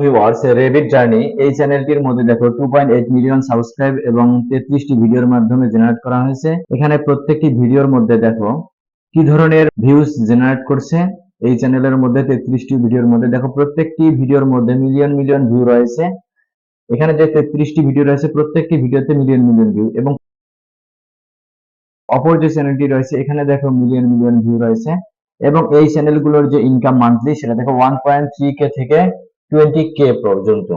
Million এখানে প্রত্যেকটি million view রয়েছে। এখানে যে তেত্রিশটি ভিডিও রয়েছে, প্রত্যেকটি ভিডিওতে মিলিয়ন মিলিয়ন ভিউ এবং অপর যে চ্যানেলটি রয়েছে, এখানে দেখো মিলিয়ন মিলিয়ন ভিউ রয়েছে। এবং এই চ্যানেলগুলোর যে ইনকাম মান্থলি সেটা দেখো ওয়ান পয়েন্ট থ্রি কে থেকে টোয়েন্টি কে পর্যন্ত।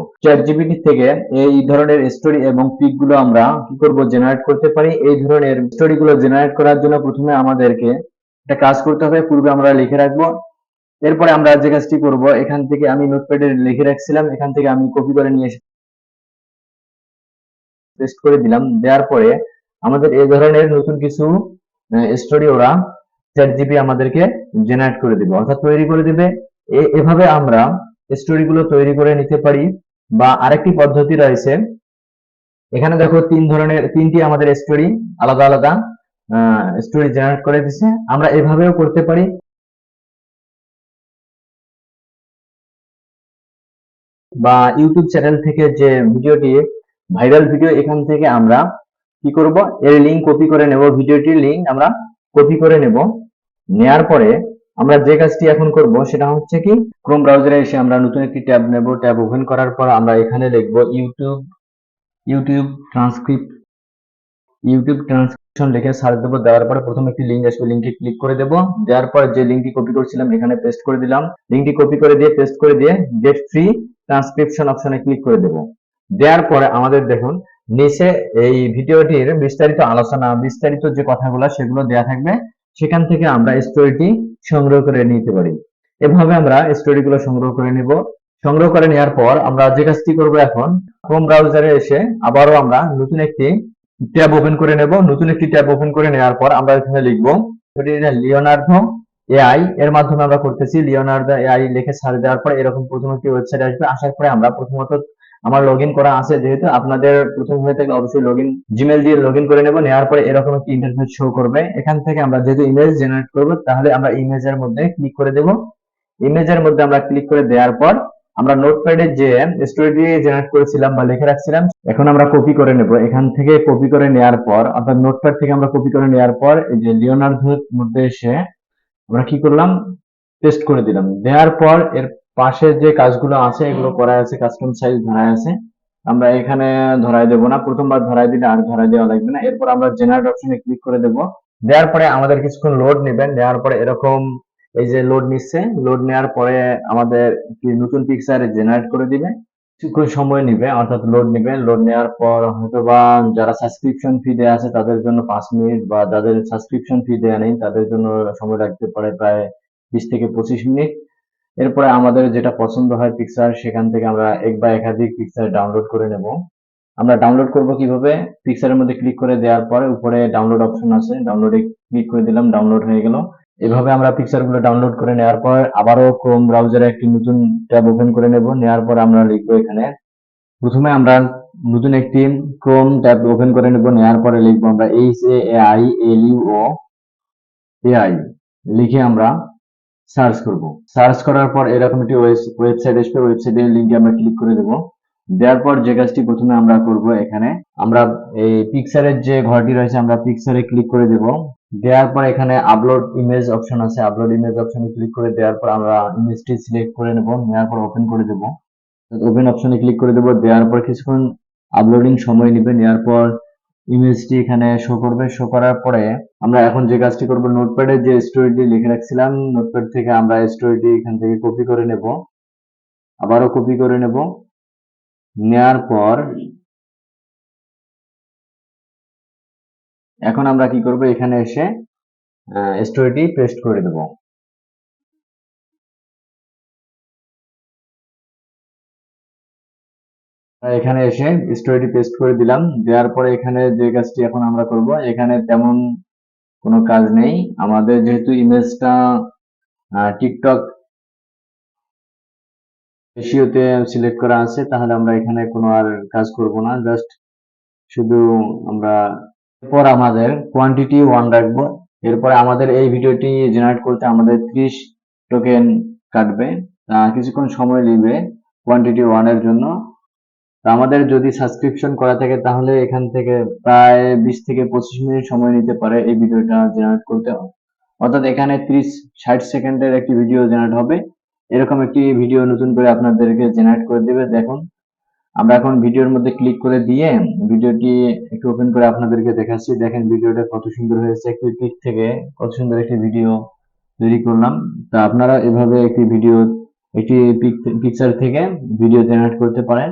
থেকে এই ধরনের স্টোরি এবং পিকগুলো আমরা কি করব জেনারেট করতে পারি? এই ধরনের স্টোরি গুলো জেনারেট করার জন্য প্রথমে আমাদেরকে একটা কাজ করতে হবে। পূর্বে আমরা লিখে রাখব। এরপরে আমরা যে কাজটি করব, এখান থেকে আমি নোটপ্যাডে লিখে রাখছিলাম। এখান থেকে আমি কপি করে নিয়ে পেস্ট করে দিলাম। দেওয়ার পরে আমাদের এই ধরনের নতুন কিছু স্টোরি ওরা চ্যাট জিপি আমাদেরকে জেনারেট করে দিবে, অর্থাৎ তৈরি করে দিবে। এভাবে আমরা স্টোরি গুলো তৈরি করে নিতে পারি বা আরেকটি পদ্ধতি রয়েছে। এখানে দেখো তিন ধরনের, তিনটি আমাদের স্টোরি আলাদা আলাদা স্টোরি জেনারেট করে দিছে। আমরা এভাবেও করতে পারি। বা ইউটিউব চ্যানেল থেকে যে ভিডিওটি ভাইরাল ভিডিও এখান থেকে আমরা কি করব? এর লিংক কপি করে নেব। ভিডিওটির লিংক আমরা কপি করে নেব। নেয়ার পরে আমরা যে কাজটি এখন করব সেটা হচ্ছে কি ক্রোম ব্রাউজারে এসে আমরা নতুন একটি ট্যাব নেব। ট্যাব ওপেন করার পর আমরা এখানে লিখব YouTube YouTube transcript YouTube transcription লিখে সার্চ দেবো। দেওয়ার পরে প্রথম একটি লিঙ্ক আসবে লিঙ্কে ক্লিক করে দেবো। দেওয়ার পর যে লিঙ্কটি কপি করছিলাম, এখানে পেস্ট করে দিলাম। লিঙ্কটি কপি করে দিয়ে পেস্ট করে দিয়ে গেট ফ্রি ট্রান্সক্রিপশন অপশনে ক্লিক করে দেবো। দেওয়ার পরে আমাদের দেখুন, নিচে এই ভিডিওটির বিস্তারিত আলোচনা, বিস্তারিত যে কথাগুলো, সেগুলো দেয়া থাকবে। সেখান থেকে আমরা স্টোরিটি সংগ্রহ করে নিতে পারি। এভাবে আমরা স্টোরিগুলো সংগ্রহ করে নিব। সংগ্রহ করে নেওয়ার পর আমরা যে কাজটি করব এখন ক্রোম ব্রাউজারে এসে আবারও আমরা নতুন একটি ট্যাব ওপেন করে নেব। নতুন একটি ট্যাব ওপেন করে নেওয়ার পর আমরা এখানে লিখব লিওনার্ধো এআই। এর মাধ্যমে আমরা করতেছি, লিওনার্দো এআই লিখে সার্চ দেওয়ার পর এরকম প্রথম একটি ওয়েবসাইট আসবে। আসার পরে আমরা প্রথমত আমার লগ করা আছে যেহেতু আপনাদের প্রথম হয়ে থাকলে অবশ্যই লগ ইন জিমেল দিয়ে লগ করে নেব, নেওয়ার পরে এরকম একটি ইন্টারফেস শো করবে। এখান থেকে আমরা যেহেতু ইমেজ জেনারেট করব, তাহলে আমরা ইমেজের মধ্যে ক্লিক করে দেব। ইমেজের মধ্যে আমরা ক্লিক করে দেওয়ার পর আমরা নোটপ্যাডে যে স্টোরিটি জেনারেট করেছিলাম বা লিখে রাখছিলাম, এখন আমরা কপি করে নেব। এখান থেকে কপি করে নেওয়ার পর, অর্থাৎ নোটপ্যাড থেকে আমরা কপি করে নেওয়ার পর, এই যে লিওনার্ধোর মধ্যে এসে আমরা কি করলাম? পেস্ট করে দিলাম। দেওয়ার পর এর পাশে যে কাজগুলো আছে, এগুলো করা আছে কাস্টম সাইজ ধরায় আছে। আমরা এখানে ধরাই দেব না, প্রথমবার ধরাই দিলে আর ধরাই দেওয়া লাগবে না। এরপর আমরা জেনারেট অপশনে ক্লিক করে দেব। দেওয়ার পরে আমাদের কিছুক্ষণ লোড নেবেন। নেওয়ার পরে এরকম এই যে লোড নিচ্ছে লোড নেওয়ার পরে আমাদের একটি নতুন পিকচার জেনারেট করে দিবে। কিছুক্ষণ সময় নিবে, অর্থাৎ লোড নিবে লোড নেওয়ার পর হয়তো বা যারা সাবস্ক্রিপশন ফি দেওয়া আছে, তাদের জন্য পাঁচ মিনিট বা যাদের সাবস্ক্রিপশন ফি দেওয়া নেই, তাদের জন্য সময় লাগতে পারে প্রায় বিশ থেকে পঁচিশ মিনিট। এরপরে আমাদের যেটা পছন্দ হয় পিকচার সেখান থেকে আমরা এক বা একাধিক পিকচার ডাউনলোড করে নেব। আমরা ডাউনলোড করব কীভাবে? পিকচারের মধ্যে ক্লিক করে দেওয়ার পরে উপরে ডাউনলোড অপশন আছে। ডাউনলোডে ক্লিক করে দিলাম ডাউনলোড হয়ে গেল। এভাবে আমরা পিকচারগুলো ডাউনলোড করে নেওয়ার পর আবারও ক্রোম ব্রাউজারে একটি নতুন ট্যাব ওপেন করে নেব। নেওয়ার পর আমরা লিখব এখানে, প্রথমে আমরা নতুন একটি ক্রোম ট্যাব ওপেন করে নেব। নেওয়ার পরে লিখব আমরা H A I L U O AI লিখে আমরা সার্চ করব। সার্চ করার পর এরকম একটি ওয়েবসাইট আসবে ওয়েবসাইটের লিঙ্কে আমরা ক্লিক করে দেব। দেওয়ার পর যে কাজটি প্রথমে আমরা করব এখানে, আমরা এই পিকচারের যে ঘরটি রয়েছে আমরা পিকচারে ক্লিক করে দেব। দেওয়ার পর এখানে আপলোড ইমেজ অপশন আছে আপলোড ইমেজ অপশনে ক্লিক করে দেওয়ার পর আমরা ইমেজটি সিলেক্ট করে নেব, নেওয়ার পর ওপেন করে দেব। ওপেন অপশনে ক্লিক করে দেব, দেওয়ার পর কিছুক্ষণ আপলোডিং সময় নেবে, নেওয়ার পর ইমেজটি এখানে শো করবে। শো করার পরে আমরা এখন যে কাজটি করব নোটপ্যাডে যে স্টোরিটি লিখে রাখছিলাম নোটপ্যাড থেকে আমরা স্টোরিটি এখান থেকে কপি করে নেব। আবারও কপি করে নেব। নেয়ার পর এখন আমরা কি করব, এখানে এসে স্টোরিটি পেস্ট করে দেব। এখানে এসে স্টোরিটি পেস্ট করে দিলাম। দেওয়ার পরে এখানে যে কাজটি এখন আমরা করব, এখানে তেমন কোনো কাজ নেই। আমাদের যেহেতু ইমেজটা টিকটক রেশিওতে সিলেক্ট করা আছে, তাহলে আমরা এখানে কোনো আর কাজ করব না। জাস্ট শুধু আমরা, এরপর আমাদের কোয়ান্টিটি ওয়ান রাখব। এরপরে আমাদের এই ভিডিওটি জেনারেট করতে আমাদের ত্রিশ টোকেন কাটবে। কিছুক্ষণ সময় নেবে কোয়ান্টিটি ওয়ানের জন্য। আমাদের যদি সাবস্ক্রিপশন করা থাকে, তাহলে এখান থেকে প্রায় বিশ থেকে পঁচিশ মিনিট সময় নিতে পারে এই ভিডিওটা জেনারেট করতে। অর্থাৎ এখানে ত্রিশ, ষাট সেকেন্ডের একটি ভিডিও জেনারেট হবে। এরকম একটি ভিডিও নতুন করে আপনাদেরকে জেনারেট করে দেবে, দেখুন। আমরা এখন ভিডিওর মধ্যে ক্লিক করে দিয়ে ভিডিওটি একটু ওপেন করে আপনাদেরকে দেখাচ্ছি। দেখেন ভিডিওটা কত সুন্দর হয়েছে। একটি পিক থেকে কত সুন্দর একটি ভিডিও তৈরি করলাম। তা আপনারা এভাবে একটি ভিডিও একটি পিকচার থেকে ভিডিও জেনারেট করতে পারেন।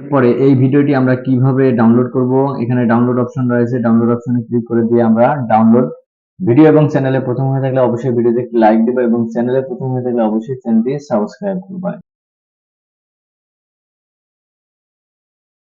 এরপরে এই ভিডিওটি আমরা কীভাবে ডাউনলোড করব? এখানে ডাউনলোড অপশন রয়েছে। ডাউনলোড অপশনে ক্লিক করে দিয়ে আমরা ডাউনলোড ভিডিও এবং চ্যানেলে প্রথম হয়ে থাকলে অবশ্যই ভিডিওতে একটি লাইক দেবো এবং চ্যানেলে প্রথম হয়ে থাকলে অবশ্যই চ্যানেলটি সাবস্ক্রাইব করবে।